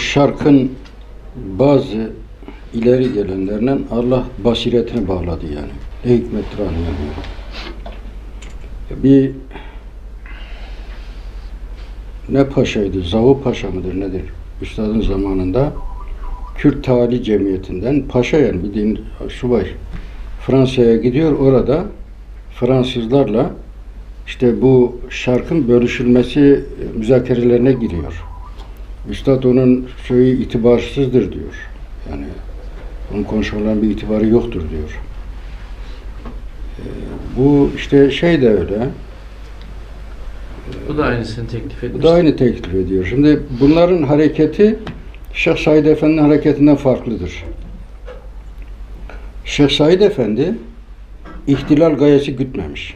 şarkın bazı ileri gelenlerinin Allah basiretini bağladı yani. Ne hikmettir anlayamıyorum. Bir ne paşaydı, Zavu Paşa mıdır nedir? Üstadın zamanında Kürt Tali Cemiyeti'nden paşa yani bildiğin subay Fransa'ya gidiyor orada Fransızlarla işte bu şarkın bölüşülmesi müzakerelerine giriyor. Üstad onun şeyi itibarsızdır diyor. Yani onun konuşmaların bir itibarı yoktur diyor. Ee, bu işte şey de öyle. Bu da aynısını teklif Bu etmiş. da aynı teklif ediyor. Şimdi bunların hareketi Şeyh Said Efendi'nin hareketinden farklıdır. Şeyh Said Efendi ihtilal gayesi gütmemiş.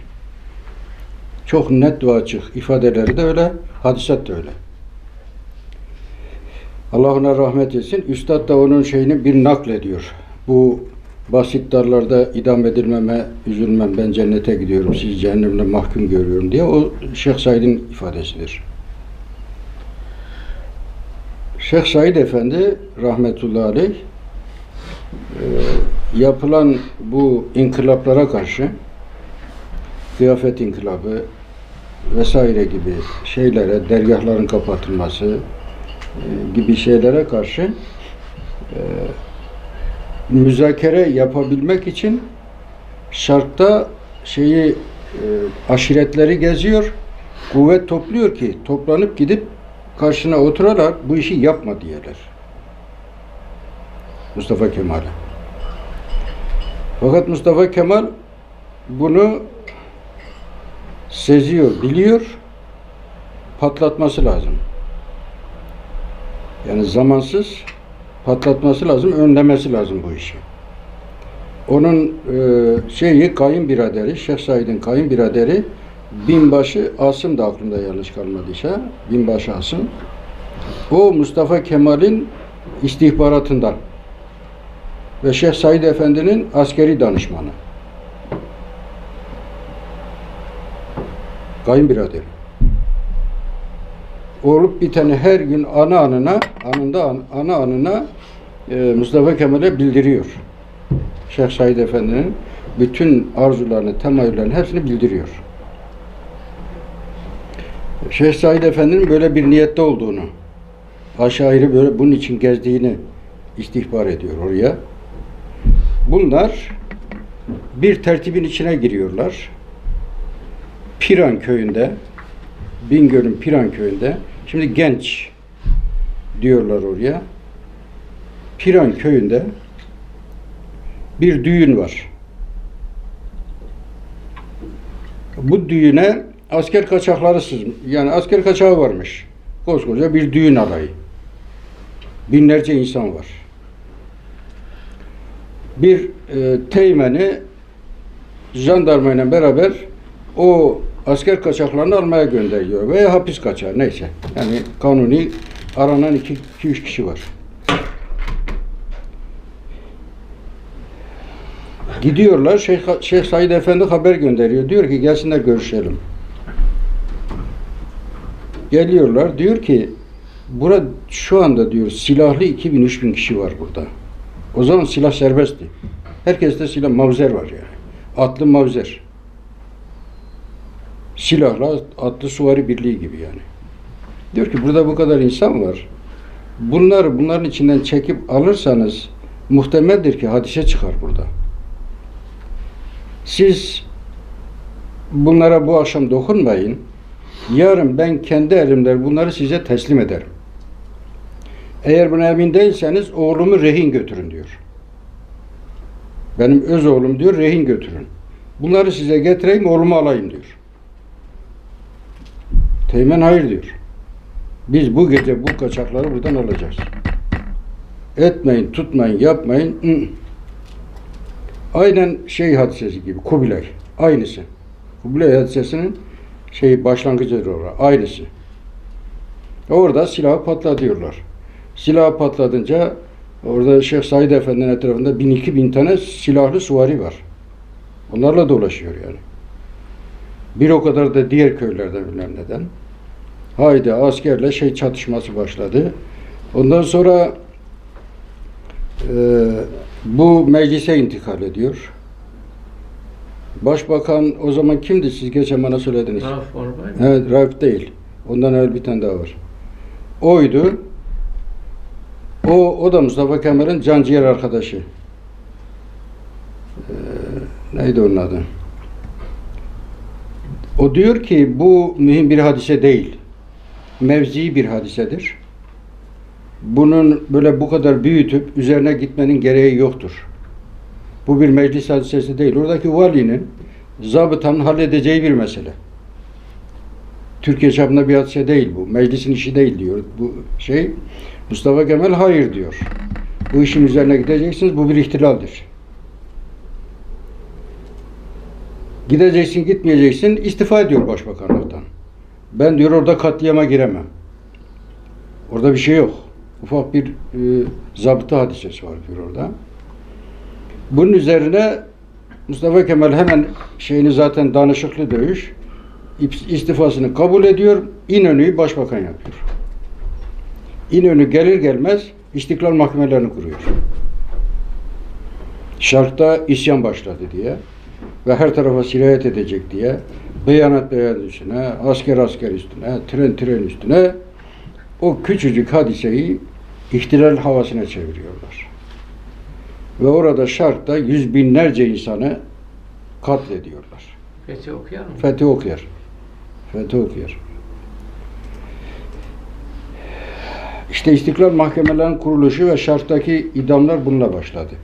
Çok net ve açık ifadeleri de öyle, hadisat da öyle. Allah ona rahmet etsin. Üstad da onun şeyini bir naklediyor. Bu basit darlarda idam edilmeme, üzülmem, ben cennete gidiyorum, sizi cehennemle mahkum görüyorum diye o Şeyh Said'in ifadesidir. Şeyh Said Efendi rahmetullahi aleyh e, yapılan bu inkılaplara karşı kıyafet inkılabı vesaire gibi şeylere, dergahların kapatılması gibi şeylere karşı e, müzakere yapabilmek için şarkta şeyi e, aşiretleri geziyor, kuvvet topluyor ki toplanıp gidip karşına oturarak bu işi yapma diyorlar. Mustafa Kemal'e. Fakat Mustafa Kemal bunu seziyor, biliyor, patlatması lazım. Yani zamansız patlatması lazım, önlemesi lazım bu işi. Onun e, şeyi kayınbiraderi, Şeyh Said'in kayınbiraderi binbaşı Asım da aklımda yanlış kalmadıysa, binbaşı Asım. O Mustafa Kemal'in istihbaratından ve Şeyh Said Efendi'nin askeri danışmanı. Kayınbiraderi. Olup biteni her gün ana anına, anında an- ana anına e, Mustafa Kemal'e bildiriyor. Şeyh Said Efendi'nin bütün arzularını, temayüllerini hepsini bildiriyor. Şeyh Said Efendi'nin böyle bir niyette olduğunu, aşağı böyle bunun için gezdiğini istihbar ediyor oraya. Bunlar bir tertibin içine giriyorlar. Piran köyünde, Bingöl'ün Piran köyünde, şimdi genç diyorlar oraya. Piran köyünde bir düğün var. Bu düğüne asker kaçakları sızmış. Yani asker kaçağı varmış. Koskoca bir düğün alayı. Binlerce insan var. Bir e, teğmeni jandarmayla beraber o asker kaçaklarını almaya gönderiyor veya hapis kaçağı neyse. Yani kanuni aranan iki, iki üç kişi var. Gidiyorlar, Şeyh, Şeyh Said Efendi haber gönderiyor. Diyor ki gelsinler görüşelim. Geliyorlar, diyor ki burada şu anda diyor silahlı 2000-3000 kişi var burada. O zaman silah serbestti. Herkeste silah mavzer var yani. Atlı mavzer. Silahla atlı suvari birliği gibi yani. Diyor ki burada bu kadar insan var. Bunları bunların içinden çekip alırsanız muhtemeldir ki hadise çıkar burada. Siz bunlara bu akşam dokunmayın. Yarın ben kendi elimle bunları size teslim ederim. Eğer buna emin değilseniz oğlumu rehin götürün diyor. Benim öz oğlum diyor rehin götürün. Bunları size getireyim oğlumu alayım diyor. Teğmen hayır diyor. Biz bu gece bu kaçakları buradan alacağız. Etmeyin, tutmayın, yapmayın. Aynen şey hadisesi gibi, Kubilay. Aynısı. Kubilay hadisesinin şey başlangıcıdır orada. Aynısı. Orada silahı patlatıyorlar. Silahı patlatınca orada Şeyh Said Efendi'nin etrafında bin iki bin tane silahlı suvari var. Onlarla dolaşıyor yani. Bir o kadar da diğer köylerden bilmem neden. Haydi askerle şey çatışması başladı. Ondan sonra e, bu meclise intikal ediyor. Başbakan o zaman kimdi? Siz geçen bana söylediniz. Rauf Orbay? Evet, Raif değil. Ondan evvel bir tane daha var. Oydu. O, o da Mustafa Kemal'in canciğer arkadaşı. Ee, neydi onun adı? O diyor ki bu mühim bir hadise değil. Mevzi bir hadisedir. Bunun böyle bu kadar büyütüp üzerine gitmenin gereği yoktur. Bu bir meclis hadisesi değil. Oradaki valinin zabıtanın halledeceği bir mesele. Türkiye çapında bir hadise değil bu. Meclisin işi değil diyor. Bu şey Mustafa Kemal hayır diyor. Bu işin üzerine gideceksiniz. Bu bir ihtilaldir. Gideceksin, gitmeyeceksin. istifa ediyor başbakanlıktan. Ben diyor orada katliama giremem. Orada bir şey yok. Ufak bir e, zabıta hadisesi var diyor orada. Bunun üzerine Mustafa Kemal hemen şeyini zaten danışıklı dövüş istifasını kabul ediyor. İnönü'yü başbakan yapıyor. İnönü gelir gelmez İstiklal mahkemelerini kuruyor. Şarkta isyan başladı diye ve her tarafa sirayet edecek diye beyanat beyanat üstüne, asker asker üstüne, tren tren üstüne o küçücük hadiseyi ihtilal havasına çeviriyorlar. Ve orada şarkta yüz binlerce insanı katlediyorlar. Fethi okuyar mı? Fethi okuyar. Fethi okuyar. İşte İstiklal Mahkemelerinin kuruluşu ve şarttaki idamlar bununla başladı.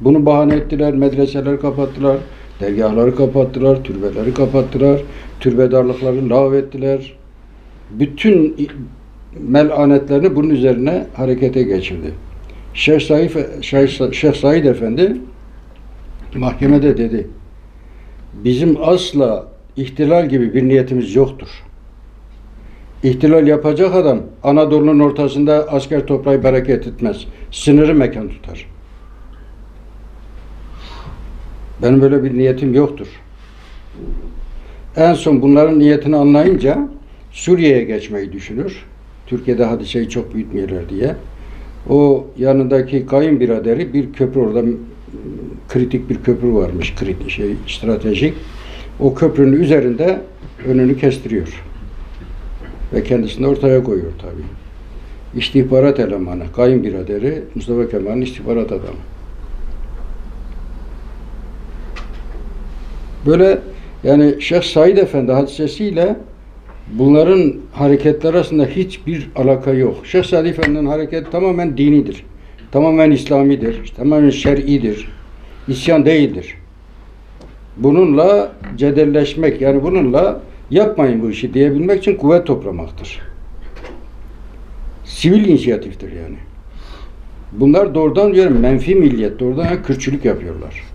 Bunu bahane ettiler, medreseler kapattılar, dergahları kapattılar, türbeleri kapattılar, türbedarlıkları lağvettiler. Bütün melanetlerini bunun üzerine harekete geçirdi. Şeyh Said, Şeyh, Şeyh Said Efendi mahkemede dedi, bizim asla ihtilal gibi bir niyetimiz yoktur. İhtilal yapacak adam Anadolu'nun ortasında asker toplayıp bereket etmez. Sınırı mekan tutar. Benim böyle bir niyetim yoktur. En son bunların niyetini anlayınca Suriye'ye geçmeyi düşünür. Türkiye'de hadiseyi çok büyütmeyeler diye. O yanındaki kayınbiraderi bir köprü orada kritik bir köprü varmış. Kritik şey stratejik. O köprünün üzerinde önünü kestiriyor. Ve kendisini ortaya koyuyor tabii. İstihbarat elemanı, kayınbiraderi Mustafa Kemal'in istihbarat adamı. Böyle yani Şeyh Said Efendi hadisesiyle bunların hareketler arasında hiçbir alaka yok. Şeyh Said Efendi'nin hareketi tamamen dinidir. Tamamen İslamidir. Tamamen şer'idir. İsyan değildir. Bununla cedelleşmek yani bununla yapmayın bu işi diyebilmek için kuvvet toplamaktır. Sivil inisiyatiftir yani. Bunlar doğrudan diyorum menfi milliyet, doğrudan Kürtçülük yapıyorlar.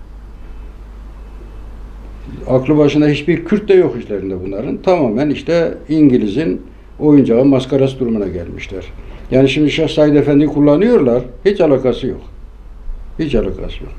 Aklı başında hiçbir Kürt de yok işlerinde bunların. Tamamen işte İngiliz'in oyuncağı maskarası durumuna gelmişler. Yani şimdi Şeyh Said Efendi'yi kullanıyorlar. Hiç alakası yok. Hiç alakası yok.